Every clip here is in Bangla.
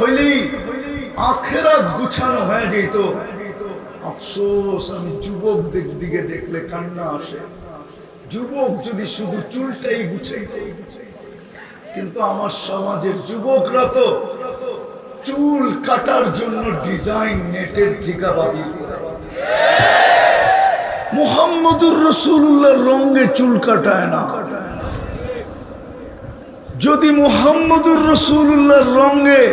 হইলি, আখেরাত গুছানো হয়ে যেত। আফসোস, আমি দিকে দেখলে কান্না আসে। যুবক যদি শুধু চুলটাই গুছাইত। কিন্তু আমার সমাজের যুবকরা তো চুল কাটার জন্য ডিজাইন নেটের থেকে করে। মোহাম্মদুর রসুল্লাহর রঙে চুল কাটায় না। যদি মোহাম্মদুর রসুল্লাহর রঙে,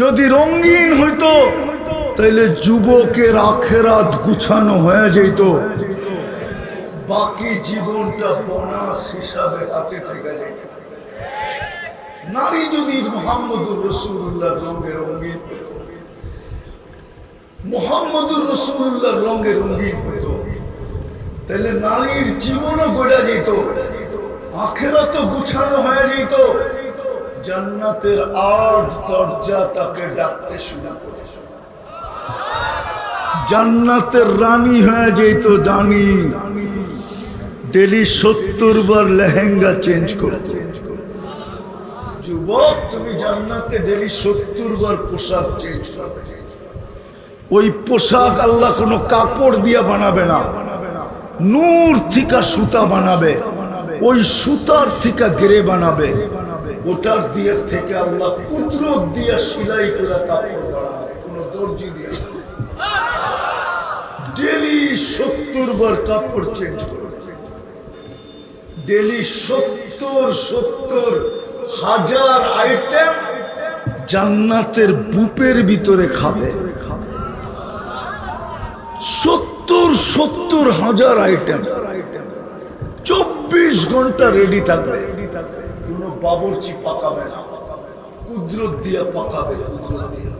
যদি রঙিন হইতো তাহলে যুবকের আখেরাত গুছানো হয়ে যেত। বাকি জীবনটা বোনাস হিসাবে হাতে থেকে যেত। নারী যদি মোহাম্মদুর রসুল্লাহর রঙে রঙিন হইতো, মোহাম্মদুর রসুল্লাহর রঙে রঙিন হইতো তাহলে নারীর জীবনও গড়া যেত। আখেরা তো গুছানো হয়ে যেত। জান্নাতের আট দরজা তাকে ডাকতে শুরু করে। জান্নাতের রানী হয়ে যেত জানি ডেলি সত্তর বার লেহেঙ্গা চেঞ্জ করত। যুবক, তুমি জান্নাতে ডেলি সত্তর বার পোশাক চেঞ্জ করবে। ওই পোশাক আল্লাহ কোনো কাপড় দিয়ে বানাবে না। নূর থিকা সুতা বানাবে। ওই সুতার থেকে গেরে বানাবে। ওটার দিয়ে থেকে আল্লাহ কুদরত দিয়ে সিলাই করে কাপড় বানাবে। কোনো দর্জি দিয়ে ডেলি সত্তর বার কাপড় চেঞ্জ ডেলি সত্তর সত্তর, হাজার আইটেম জান্নাতের বুপের ভিতরে খাবে। সত্তর সত্তর, হাজার আইটেম চব্বিশ ঘণ্টা রেডি থাকবে। কোন বাবরচি পাকাবে না। কুদরত দিয়া পাকাবে, কুদরত দিয়া।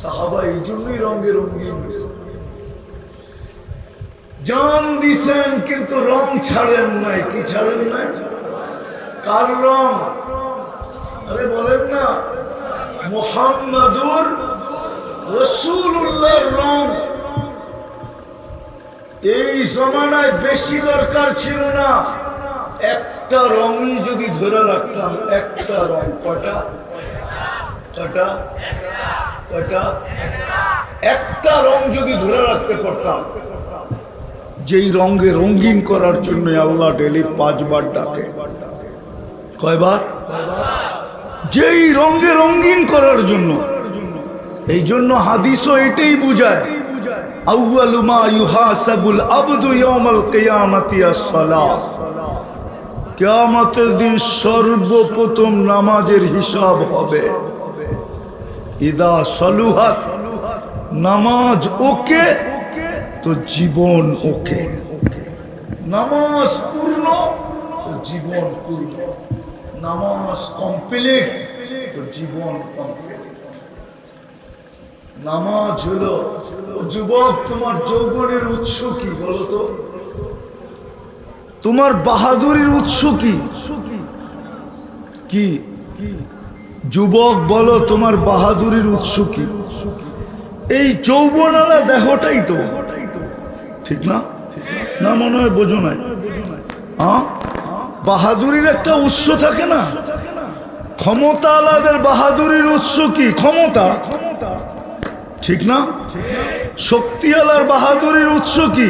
সাহাবা এই জন্যই রঙে রঙিন হয়েছে। জান দিছেন, কিন্তু রং ছাড়েন নাই। কি ছাড়েন নাই? কার রং? আরে বলেন না, মোহাম্মদুর রসুল্লাহর রং। এই জমানায় বেশি দরকার ছিল না। একটা রঙই যদি ধরে রাখতাম, একটা রং। কটা কটা কটা একটা রং যদি ধরে রাখতে পারতাম, যেই রঙে রঙিন করার জন্য আল্লাহ ডেলি পাঁচবার ডাকে। কয়বার? যেই রঙে রঙিন করার জন্য। এই জন্য হাদিসও এটাই বুঝায় আউয়ালু মা ইউহাসাবুল আবদু ইয়াউমাল কিয়ামাতি আস-সালাহ। কিয়ামতের দিন সর্বপ্রথম নামাজের হিসাব হবে। ইদা সলুহাত, নামাজ ওকে, তো জীবন ওকে। নামাজ পূর্ণ, তো জীবন পূর্ণ। নামাজ কমপ্লিট, তো জীবন কমপ্লিট। নামাজ হলো যুবক, তোমার যৌবনের উৎস কি বলো তো তোমার বাহাদুরির উৎস কি? কি? যুবক, বলো তোমার বাহাদুরির উৎস কি? এই যৌবনালা দেহটাই তো। ঠিক না? না মনে হয় বোঝো নাই। বাহাদুরির একটা উৎস থাকে না? ক্ষমতা আলাদের বাহাদুরির উৎস কি? ক্ষমতা? ঠিক না? শক্তিওয়ালার বাহাদুরির উৎস কি?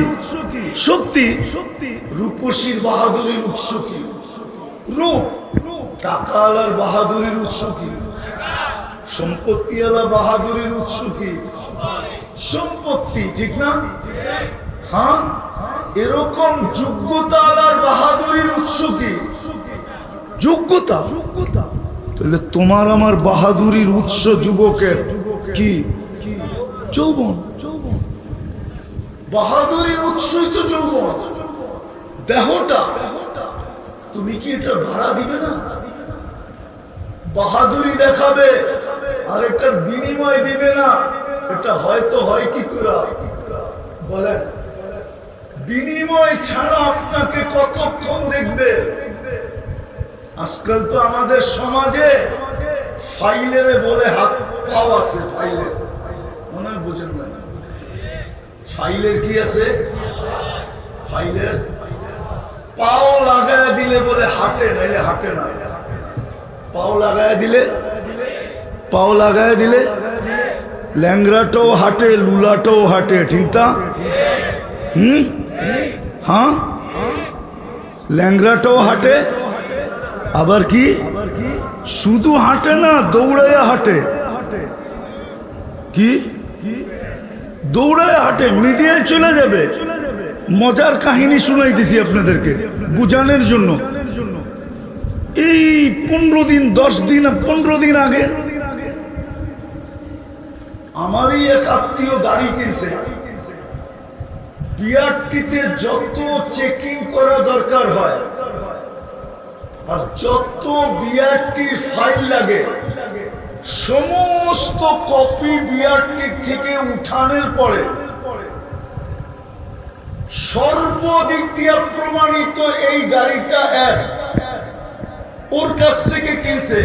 শক্তি? রূপসীর বাহাদুরির উৎস কি? রূপ? টাকাওয়ালার বাহাদুরির উৎস কি? সম্পত্তিওয়ালা বাহাদুরির উৎস কি? সম্পত্তি, ঠিক না? হ্যাঁ? এরকম যোগ্যতাওয়ালার বাহাদুরির উৎস কি? যোগ্যতা? তাহলে তোমার আমার বাহাদুরির উৎস যুবকের কি? যৌবন। বাহাদুরির উৎসই যৌবন। দেহটা, তুমি কি এটা ভাড়া দিবে না? বাহাদুরি দেখাবে, আর এটার বিনিময় দিবে না। এটা হয়তো হয় কি করে? বলেন, বিনিময় ছাড়া আপনাকে কতক্ষণ দেখবে? আজকাল তো আমাদের সমাজে ফাইলের বলে হাত পাও আছে, ফাইলের। মনে বুঝেন না ফাইলের কি আছে? ফাইলের পাও লাগায় দিলে বলে হাঁটে, নাইলে হাঁটে না। পাও লাগায় দিলে, পাও লাগায় দিলে ল্যাংরাটাও হাঁটে, লুলাটাও হাঁটে, ঠিক না হুম? হ্যাঁ? ল্যাংরাটাও হাঁটে, আবার কি? শুধু হাঁটে না দৌড়াইয়া হাঁটে। কি? দৌড়ায় হাঁটে, মিডিয়ায় চলে যাবে। মজার কাহিনী শুনাইতেছি আপনাদেরকে, বুঝানোর জন্য। এই পনেরো দিন, দশ দিন, পনেরো দিন আগে আমারই এক আত্মীয় গাড়ি কিনছে। বিআরটিতে যত চেকিং করা দরকার হয়, আর যত বিআরটির ফাইল লাগে সমস্ত কপি বিআরটির থেকে উঠানের পরে সর্বদিক দিয়ে প্রমাণিত এই গাড়িটা এক। ওর কাছ থেকে কিনছে।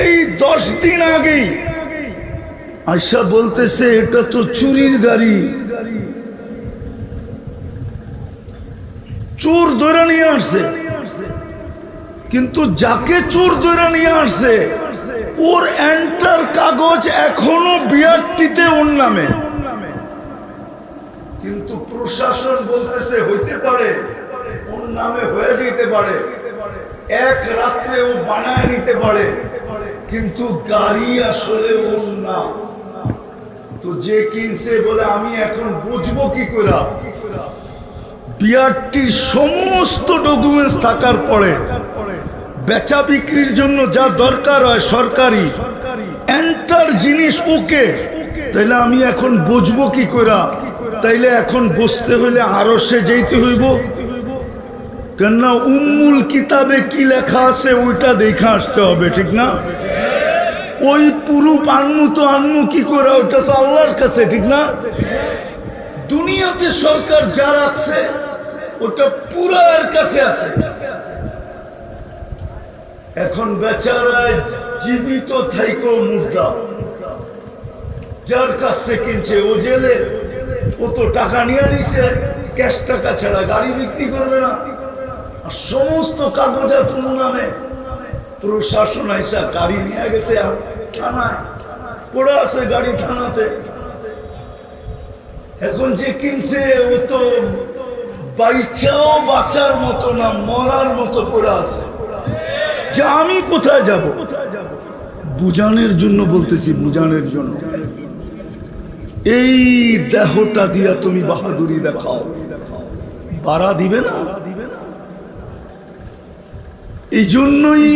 এই দশ দিন আগেই আয়সা বলতেছে, এটা তো চুরির গাড়ি। চোর ধরে নিয়ে আসছে। কিন্তু যাকে চোর ধরে নিয়ে আসছে ওর এন্টার কাগজ এখনও বিআরটিতে ওর নামে। কিন্তু প্রশাসন বলতেছে, হইতে পারে, ওর নামে হয়ে যেতে পারে। এক রাত্রে ও বানায় নিতে পারে, কিন্তু গাড়ি আসলে ওর না তো যে কিনছে বলে, আমি এখন বুঝব কি করে বিআরটির সমস্ত ডকুমেন্টস থাকার পরে বেচা বিক্রির জন্য যা দরকার হয় সরকারি। এন্টার জিনিস ওকে। তাইলে আমি এখন বুঝব কি করা তাইলে এখন বসতে হইলে আরও সে যেতে হইব। কেননা উম্মুল কিতাবে কি লেখা আছে ওইটা দেখা আসতে হবে, ঠিক না? ওই পুরুপ আনমু তো আনমু কি করে ওটা তো আল্লাহর কাছে, ঠিক না? দুনিয়াতে সরকার যা রাখছে ওটা পুরার কাছে আছে। এখন বেচারা জীবিত থাইকো মুর্দা। যার কাছ থেকে কিনছে ও জেলে, ও তো টাকা নিয়ে নিছে, ক্যাশ টাকা ছাড়া গাড়ি বিক্রি করবে না। আর সমস্ত কাগজাত ওর নামে প্রশাসন আইসা গাড়ি নিয়ে গেছে থানায়। পড়ে আছে গাড়ি থানাতে। এখন যে কিনছে, ও তো বাইচাও বাঁচার মতো না, মরার মতো পড়ে আছে। যে আমি কোথায় যাব? বুঝানোর জন্য বলতেছি বুঝানোর জন্য। এই দেহটা দিয়া তুমি বাহাদুরি দেখাও। বাড়া দিবে না? এই জন্যই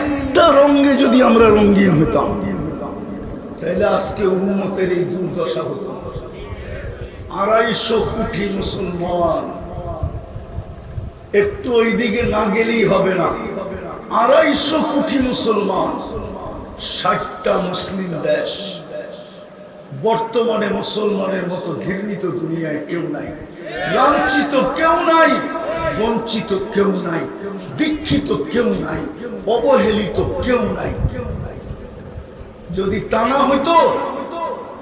একটা রঙে যদি আমরা রঙিন হতাম, তাহলে আজকে উন্মতের এই দুর্দশা হতো। আড়াইশো কোটি মুসলমান একটু ওইদিকে না গেলেই হবে না। আড়াইশো কোটি মুসলমান, ষাটটা মুসলিম দেশ। বর্তমানে মুসলমানের মতো ঘৃণিত দুনিয়ায় কেউ নাই। লাঞ্ছিত কেউ নাই, বঞ্চিত কেউ নাই, দীক্ষিত কেউ নাই, অবহেলিত কেউ নাই। যদি তা না হইতো,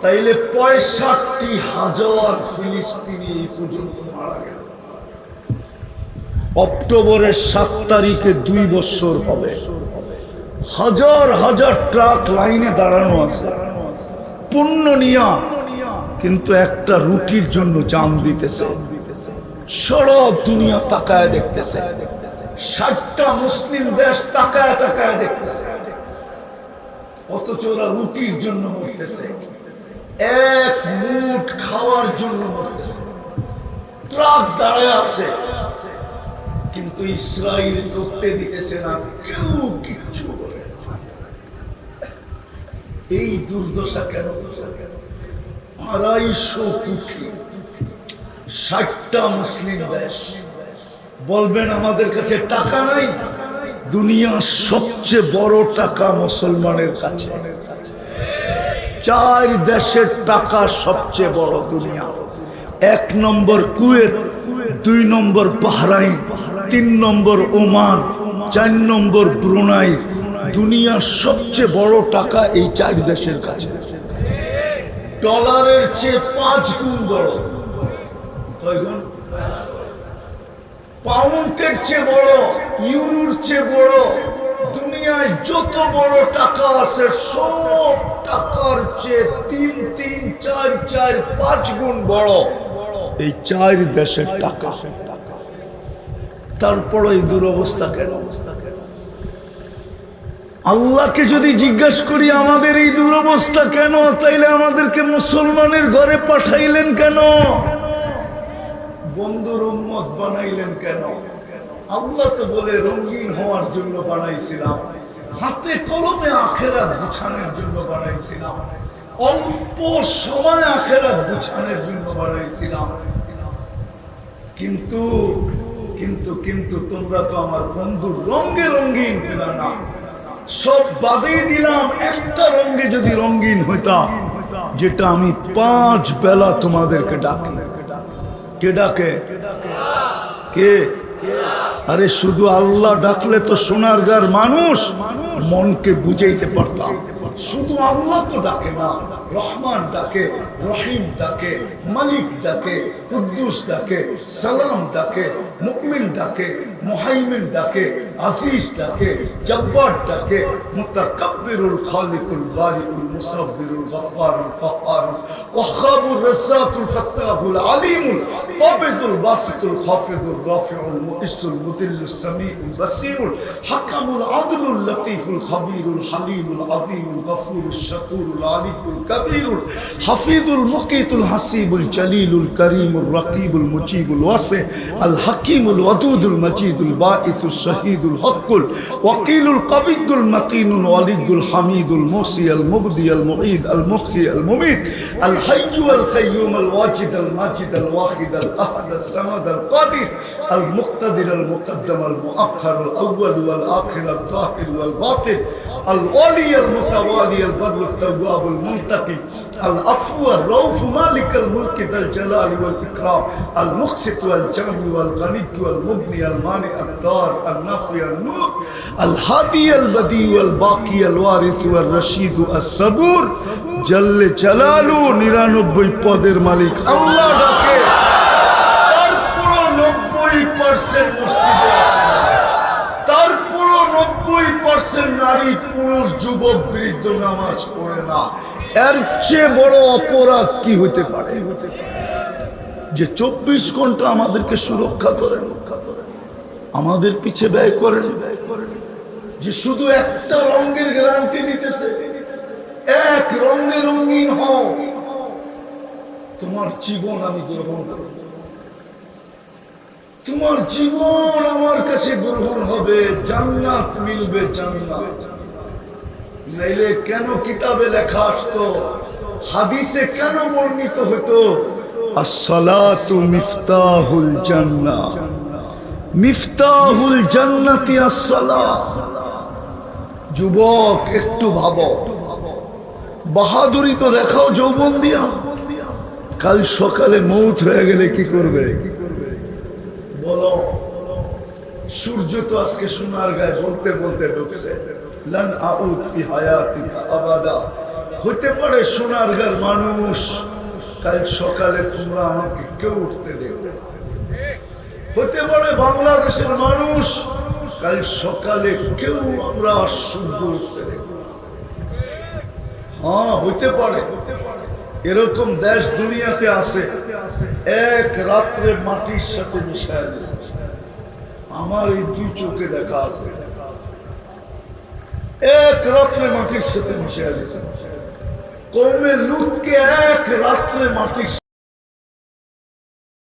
তাইলে পঁয়ষট্টি হাজার ফিলিস্তিনি এই পর্যন্ত অক্টোবরের সাত তারিখে দুই বছর হবে। হাজার হাজার ট্রাক লাইনে দাঁড়ানো আছে। পণ্য নিয়া কিন্তু একটা রুটির জন্য জাম দিতেছে। সারা দুনিয়া তাকায় দেখতেছে। ষাটটা মুসলিম দেশ তাকায় তাকায় দেখতেছে। অথচ ওরা রুটির জন্য মরতেছে। এক মুঠ খাওয়ার জন্য মরতেছে। ট্রাক দাঁড়ায় আছে। কিন্তু ইসরায়েল করতে দিতেছে না, কেউ কিচ্ছু বলে এই দুর্দশা কেন? আড়াইশো কোটি ষাটটা মুসলিম দেশ। বলবেন আমাদের কাছে টাকা নাই? দুনিয়ার সবচেয়ে বড় টাকা মুসলমানের কাছে। চার দেশের টাকা সবচেয়ে বড় দুনিয়া। এক নম্বর কুয়েত, দুই নম্বর বাহরাইন। তিন নম্বর ওমান, চার নম্বর ব্রুনাই। দুনিয়ার সবচেয়ে বড় টাকা এই চার দেশের কাছে। ডলারের চেয়ে পাঁচ গুণ বড়। পাউন্ডের চেয়ে বড়, ইউরোর চেয়ে বড়। দুনিয়ায় যত বড় টাকা আছে, সব টাকার চেয়ে তিন তিন, চার চার, পাঁচ গুণ বড়। এই চার দেশের টাকা। তারপর এই দুরবস্থা কেন? আল্লাহকে যদি জিজ্ঞাসা করি, আমাদের এই দুরবস্থা কেন? তাইলে আমাদেরকে মুসলমানের ঘরে পাঠাইলেন কেন? বন্ধুর উম্মত বানাইলেন কেন? আল্লাহ তো বলে, রঙিন হওয়ার জন্য বানাইছিলাম। হাতে কলমে আখেরাত গুছানোর জন্য বানাইছিলাম। অল্প সময় আখেরাত গুছানোর জন্য বানাইছিলাম। কিন্তু কিন্তু কিন্তু তোমরা তো আমার বন্ধু, রঙে রঙিন পেলা না। সব বাদেই দিলাম, একটা রঙে যদি রঙিন হইতা, যেটা আমি পাঁচ বেলা তোমাদেরকে ডাকি। কে ডাকে? কে? আরে শুধু আল্লাহ ডাকলে তো সোনার গার মানুষ মনকে বুঝাইতে পারতাম। শুধু আল্লাহ তো ডাকে না, রহমান ডাকে, রহিম ডাকে, মালিক ডাকে, কুদ্দুস ডাকে, সালাম ডাকে মুকমিন ডাকে মুহাইমিন ডাকে আজিজ ডাকে জব্বার ডাকে মুতাকাব্বিরুল খালিকুল বারিউল المصور الغفار القهار الوهاب الرزاق الفتاح العليم القابض الباسط الخافض الرافع المؤس المذل السميع البصير الحكم العدل اللطيف الخبير الحليم العظيم الغفور الشكور العلي الكبير الحفيظ المقيت الحسيب الجليل الكريم الرقيب المجيب الواسع الحكيم الودود المجيد الباعث الشهيد الحق الوكيل القوي المتين الولي الحميد الموصي المبدي আল মুবদি আল মুঈদ আল মুখি আল মুমিত আল হাইয়্যু আল কাইয়্যুম আল ওয়াজিদ আল মাজিদ আল ওয়াহিদ আল الولي المتوالي البر التواب المنتقي العفو الروف مالك الملك ذا الجلال والإكرام المقسط والجمع والغني والمغني المانئ الدار الناصر النور الهادي البدي والباقي الوارث والرشيد الصبور جل جلاله 99 পদের মালিক আল্লাহ ডাকে তারপরও 90% মসজিদে নব্বই পার্সেন্ট নারী, পুরুষ, যুবক, বৃদ্ধ নামাজ পড়ে না। এর চেয়ে বড় অপরাধ কি হতে পারে? যে চব্বিশ ঘণ্টা আমাদেরকে সুরক্ষা করেন, আমাদের পিছে ব্যয় করেন, যে শুধু একটা রঙের গ্যারান্টি দিতেছে, এক রঙে রঙিন হও, তোমার জীবন আমি গ্রহণ করব। তোমার জীবন আমার কাছে গ্রহণ হবে, জান্নাত মিলবে জান্নাত। নাইলে কেন কিতাবে লেখা আসতো? হাদিসে কেন বর্ণিত হতো? যুবক, একটু ভাবো। বাহাদুরি তো দেখাও যৌবন দিয়া। কাল সকালে মৌত হয়ে গেলে কি করবে? বলো, সূর্য তো আজকে সোনার গায়ে বলতে বলতে আবাদা হতে পারে সোনার গার মানুষ, কাল সকালে তোমরা আমাকে কেউ উঠতে দেখবে না। হতে পারে বাংলাদেশের মানুষ, কাল সকালে কেউ আমরা সূর্য উঠতে দেখব না। হ্যাঁ হতে পারে এরকম দেশ দুনিয়াতে আছে এক রাত্রে মাটির সাথে মিশায় দিছে আমার এই দুই চোখে দেখা আছে। এক রাত্রে মাটির সাথে মিশায় দিছে কৌমে লুটকে এক রাত্রে মাটির